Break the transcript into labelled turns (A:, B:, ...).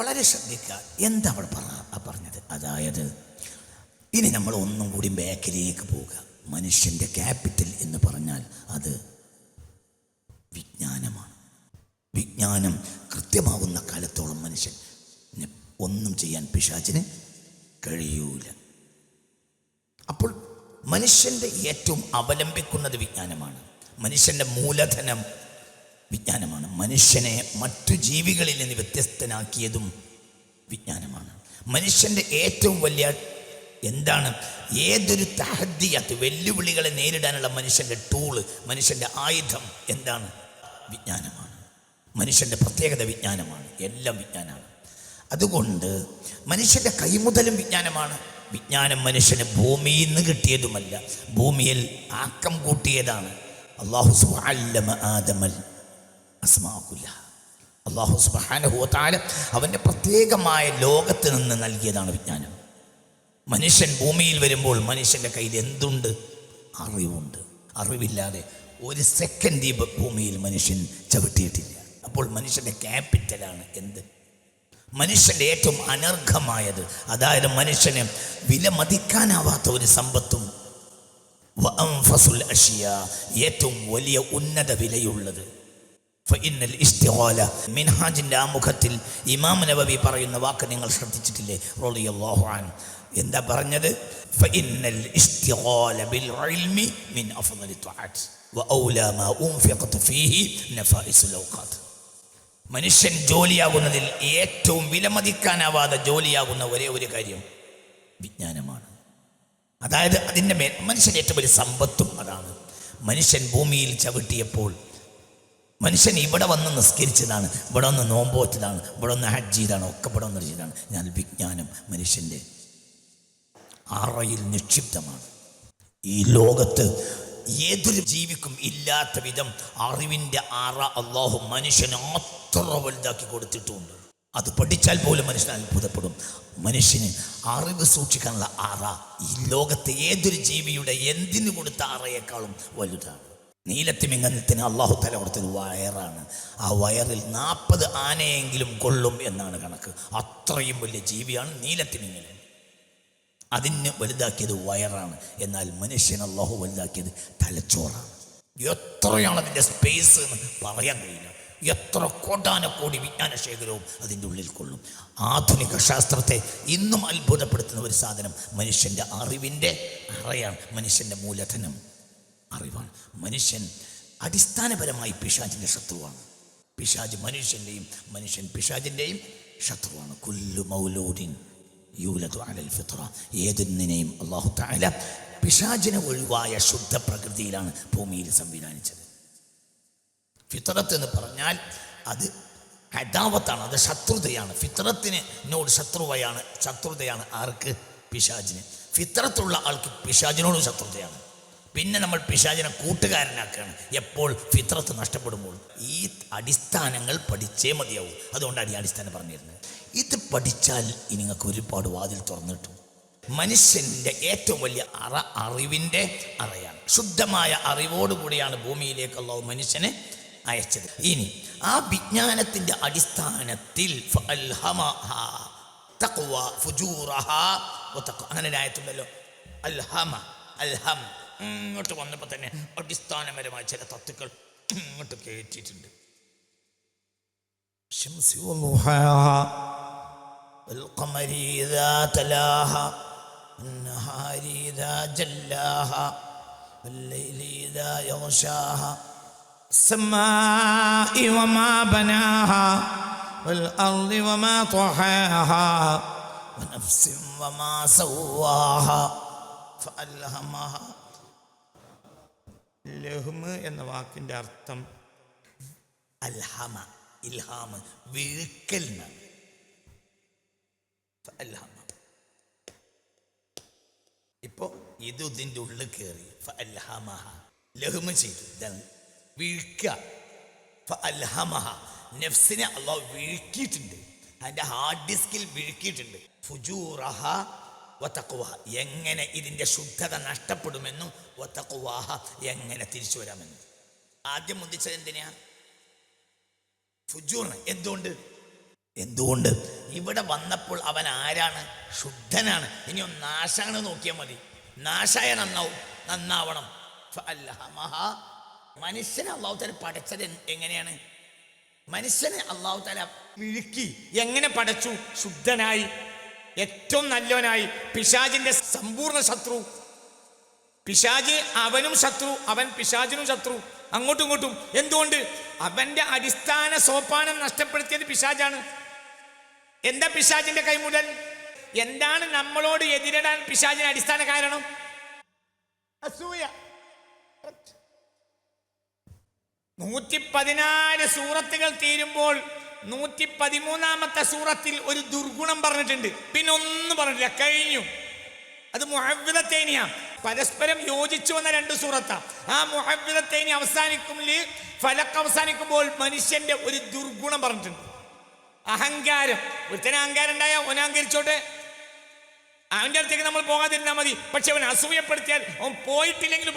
A: വളരെ ശ്രദ്ധിക്കുക. എന്താ അവൾ പറ പറഞ്ഞത്? അതായത് ഇനി നമ്മൾ ഒന്നും കൂടി ബാക്കിലേക്ക് പോവുക. മനുഷ്യന്റെ ക്യാപിറ്റൽ എന്ന് പറഞ്ഞാൽ അത് വിജ്ഞാനമാണ്. വിജ്ഞാനം കൃത്യമാകുന്ന കാലത്തോളം മനുഷ്യൻ ഒന്നും ചെയ്യാൻ പിശാചിന് കഴിയൂല. അപ്പോൾ മനുഷ്യന്റെ ഏറ്റവും അവലംബിക്കുന്നത് വിജ്ഞാനമാണ്. മനുഷ്യന്റെ മൂലധനം വിജ്ഞാനമാണ്. മനുഷ്യനെ മറ്റു ജീവികളിൽ നിന്ന് വ്യത്യസ്തനാക്കിയതും വിജ്ഞാനമാണ്. മനുഷ്യന്റെ ഏറ്റവും വലിയ എന്താണ്? ഏതൊരു തഹദ്ദിയത്ത് വെല്ലുവിളികളെ നേരിടാനുള്ള മനുഷ്യന്റെ ടൂൾ മനുഷ്യന്റെ ആയുധം എന്താണ്? വിജ്ഞാനമാണ്. മനുഷ്യന്റെ പ്രത്യേകത വിജ്ഞാനമാണ്. എല്ലാം വിജ്ഞാനമാണ്. അതുകൊണ്ട് മനുഷ്യന്റെ കൈമുതലും വിജ്ഞാനമാണ്. വിജ്ഞാനം മനുഷ്യന് ഭൂമിയിൽ നിന്ന് കിട്ടിയതുമല്ല. ഭൂമിയിൽ ആക്കം കൂട്ടിയതാണ്. അള്ളാഹു ആദമൽ അസ്മാക്കുല്ല അള്ളാഹു സുബാനുഭവത്താൽ അവന്റെ പ്രത്യേകമായ ലോകത്ത് നിന്ന് നൽകിയതാണ് വിജ്ഞാനം. മനുഷ്യൻ ഭൂമിയിൽ വരുമ്പോൾ മനുഷ്യന്റെ കയ്യിൽ എന്തുണ്ട്? അറിവുണ്ട്. അറിവില്ലാതെ ഒരു സെക്കൻഡ് ഈ ഭൂമിയിൽ മനുഷ്യൻ ചവിട്ടിയിട്ടില്ല. അപ്പോൾ മനുഷ്യന്റെ ക്യാപിറ്റലാണ് എന്ത്? മനുഷ്യന്റെ ഏറ്റവും അനർഘമായത് അതായത് മനുഷ്യന് വില മതിക്കാനാവാത്ത ഒരു സമ്പത്തും ഏറ്റവും വലിയ ഉന്നത വിലയുള്ളത് ഫഇന്നൽ ഇസ്തിഗാല. മിൻഹാജിന്റെ ആമുഖത്തിൽ ഇമാം നബവി പറയുന്ന വാക്ക് നിങ്ങൾ ശ്രദ്ധിച്ചിട്ടില്ലേ? റളിയല്ലാഹു അൻ എന്താ പറഞ്ഞത്? ബിൽ ഇൽമി മിൻ മാ ഫീഹി മനുഷ്യൻ ജോലിയാകുന്നതിൽ ഏറ്റവും വിലമതിക്കാനാവാതെ ജോലിയാകുന്ന ഒരേ ഒരു കാര്യം വിജ്ഞാനമാണ്. അതായത് അതിന്റെ മേൽ മനുഷ്യന്റെ ഏറ്റവും വലിയ സമ്പത്തും അതാണ്. മനുഷ്യൻ ഭൂമിയിൽ ചവിട്ടിയപ്പോൾ മനുഷ്യൻ ഇവിടെ വന്ന് നിസ്കരിച്ചതാണ് ഇവിടെ വന്ന് നോമ്പോറ്റതാണ് ഇവിടെ വന്ന് ഹജ്ജ് ചെയ്താണ് ഒക്കെ ഇവിടെ വന്ന് ചെയ്താണ്. ഞാൻ വിജ്ഞാനം മനുഷ്യന്റെ അറയിൽ നിക്ഷിപ്തമാണ്. ഈ ലോകത്ത് ഏതൊരു ജീവിക്കും ഇല്ലാത്ത വിധം അറിവിന്റെ അറ അള്ളാഹു മനുഷ്യനെ അത്ര വലുതാക്കി കൊടുത്തിട്ടുണ്ട്. അത് പഠിച്ചാൽ പോലും മനുഷ്യൻ അത്ഭുതപ്പെടും. മനുഷ്യന് അറിവ് സൂക്ഷിക്കാനുള്ള അറ ഈ ലോകത്തെ ഏതൊരു ജീവിയുടെ എന്തിനു കൊടുത്ത അറയേക്കാളും വലുതാണ്. നീലത്തിമിങ്ങനത്തിന് അള്ളാഹു തല കൊടുത്തത് വയറാണ്. ആ വയറിൽ നാൽപ്പത് ആനയെങ്കിലും കൊള്ളും എന്നാണ് കണക്ക്. അത്രയും വലിയ ജീവിയാണ് നീലത്തിമിങ്ങൽ അതിന് വലുതാക്കിയത് വയറാണ്. എന്നാൽ മനുഷ്യൻ അള്ളാഹു വലുതാക്കിയത് തലച്ചോറാണ്. എത്രയാണ് അതിന്റെ സ്പേസ് എന്ന് പറയാൻ കഴിയില്ല. എത്ര കോടാനക്കോടി വിജ്ഞാന ശേഖരവും അതിന്റെ ഉള്ളിൽ കൊള്ളും. ആധുനിക ശാസ്ത്രത്തെ ഇന്നും അത്ഭുതപ്പെടുത്തുന്ന ഒരു സാധനം മനുഷ്യന്റെ അറിവിന്റെ അറയാണ് മനുഷ്യന്റെ മൂലധനം. അറിവാണ്. മനുഷ്യൻ അടിസ്ഥാനപരമായി പിശാചിന്റെ ശത്രുവാണ്. പിശാജ് മനുഷ്യന്റെയും മനുഷ്യൻ പിശാജിന്റെയും ശത്രുവാണ്. കുല്ലു മൗലൂദിൻ യൂലതു അലൽ ഫിത്ര ഏതൊന്നിനെയും അള്ളാഹു താല പിശാജിന് ഒഴിവായ ശുദ്ധ പ്രകൃതിയിലാണ് ഭൂമിയിൽ സംവിധാനിച്ചത്. ഫിത്രത്ത് എന്ന് പറഞ്ഞാൽ അത് അദാവത്താണ് അത് ശത്രുതയാണ്. ഫിത്രത്തിന് നോട് ശത്രുവയാണ് ശത്രുതയാണ് ആർക്ക്? പിശാജിന് ഫിത്രത്തുള്ള ആൾക്ക് പിശാജിനോട് ശത്രുതയാണ്. പിന്നെ നമ്മൾ പിശാചിനെ കൂട്ടുകാരനാക്കുകയാണ്. എപ്പോൾ? ഫിത്രത്ത് നഷ്ടപ്പെടുമ്പോൾ. ഈ അടിസ്ഥാനങ്ങൾ പഠിച്ചേ മതിയാവും. അതുകൊണ്ടാണ് ഈ അടിസ്ഥാനം പറഞ്ഞിരുന്നത്. ഇത് പഠിച്ചാൽ ഇനി നിങ്ങൾക്ക് ഒരുപാട് വാതിൽ തുറന്നിട്ടു മനുഷ്യന്റെ ഏറ്റവും വലിയ അറ അറിവിന്റെ അറയാണ്. ശുദ്ധമായ അറിവോടുകൂടിയാണ് ഭൂമിയിലേക്ക് അള്ളാഹു മനുഷ്യനെ അയച്ചത്. ഇനി ആ വിജ്ഞാനത്തിന്റെ അടിസ്ഥാനത്തിൽ. അങ്ങനെ ആയത്തുണ്ടല്ലോ. അൽഹമ അൽഹം. ഇങ്ങോട്ട് വന്നപ്പോൾ തന്നെ അടിസ്ഥാനപരമായ ചില തത്വങ്ങൾ ഇങ്ങോട്ട് കയറ്റിയിട്ടുണ്ട് الشمس وضحاها والقمر إذا تلاها والنهار إذا جلاها والليل إذا يغشاها السماء وما بناها والأرض وما طحاها ونفس وما سواها فألهمها ലഹ്മ എന്ന വാക്കിന്റെ അർത്ഥം അൽഹമ ഇൽഹാമ് വീഴ്ക്കൽ അൽഹമ ഇപ്പോൾ ഇത് ഇതിന്റെ ഉള്ളിൽ കയറി അൽഹമഹ ലഹ്മ ചെയ്തു. ഇതാണ് വീഴ്ക്ക. അൽഹമഹ നെഫ്സിനെ അള്ളാഹ് വീഴ്ക്കിയിട്ടുണ്ട്. അതിന്റെ ഹാർഡ് ഡിസ്കിൽ വീഴ്ക്കിയിട്ടുണ്ട്. ഫുജൂറഹ വത്തക്കുവാഹ എങ്ങനെ ഇതിന്റെ ശുദ്ധത നഷ്ടപ്പെടുമെന്നും വത്തക്കുവാഹ എങ്ങനെ തിരിച്ചു വരാമെന്നും. ആദ്യം മുന്തിച്ചത് എന്തിനാ? ഫുജൂറിന്. എന്തുകൊണ്ട്? എന്തുകൊണ്ട്? ഇവിടെ വന്നപ്പോൾ അവൻ ആരാണ്? ശുദ്ധനാണ്. ഇനി ഒന്ന് നാശാണ് നോക്കിയാൽ മതി. നാശായ നന്നാവും. നന്നാവണം. മഹാ. മനുഷ്യനെ അള്ളാഹു തല പഠിച്ചത് എങ്ങനെയാണ്? മനുഷ്യനെ അള്ളാഹു തല
B: വിഴുക്കി. എങ്ങനെ പടച്ചു? ശുദ്ധനായി. ഏറ്റവും നല്ലവനായി. പിശാജിന്റെ സമ്പൂർണ ശത്രു. പിശാജ് അവനും ശത്രു അവൻ പിശാജിനും ശത്രു. അങ്ങോട്ടും ഇങ്ങോട്ടും. എന്തുകൊണ്ട്? അവന്റെ അടിസ്ഥാന സോപാനം നഷ്ടപ്പെടുത്തിയത് പിശാജാണ് എന്താ പിശാജിന്റെ കൈമുതൽ? എന്താണ് നമ്മളോട് എതിരിടാൻ പിശാജിന് അടിസ്ഥാന കാരണം? അസൂയ. നൂറ്റി പതിനാല് സൂറത്തുകൾ തീരുമ്പോൾ നൂറ്റി പതിമൂന്നാമത്തെ സൂറത്തിൽ ഒരു ദുർഗുണം പറഞ്ഞിട്ടുണ്ട്. പിന്നെ ഒന്നും പറഞ്ഞിട്ടില്ല. കഴിഞ്ഞു. അത് മുഹവിദത്തേനിയാ പരസ്പരം യോജിച്ചു വന്ന രണ്ട് സൂറത്താ. ആ മുഹവിദത്തേനി അവസാനിക്കുമ്പോൾ ഫലക്ക് അവസാനിക്കുമ്പോൾ മനുഷ്യന്റെ ഒരു ദുർഗുണം പറഞ്ഞിട്ടുണ്ട്. അഹങ്കാരം. ഒരുത്തന അഹങ്കാരം ഉണ്ടായ ഒനഹങ്കരിച്ചോട്ടെ അവന്റെ അടുത്തേക്ക് നമ്മൾ പോകാതിരുന്നാൽ മതി. പക്ഷെ അവൻ അസൂയപ്പെടുത്തിയാൽ അവൻ പോയിട്ടില്ലെങ്കിൽ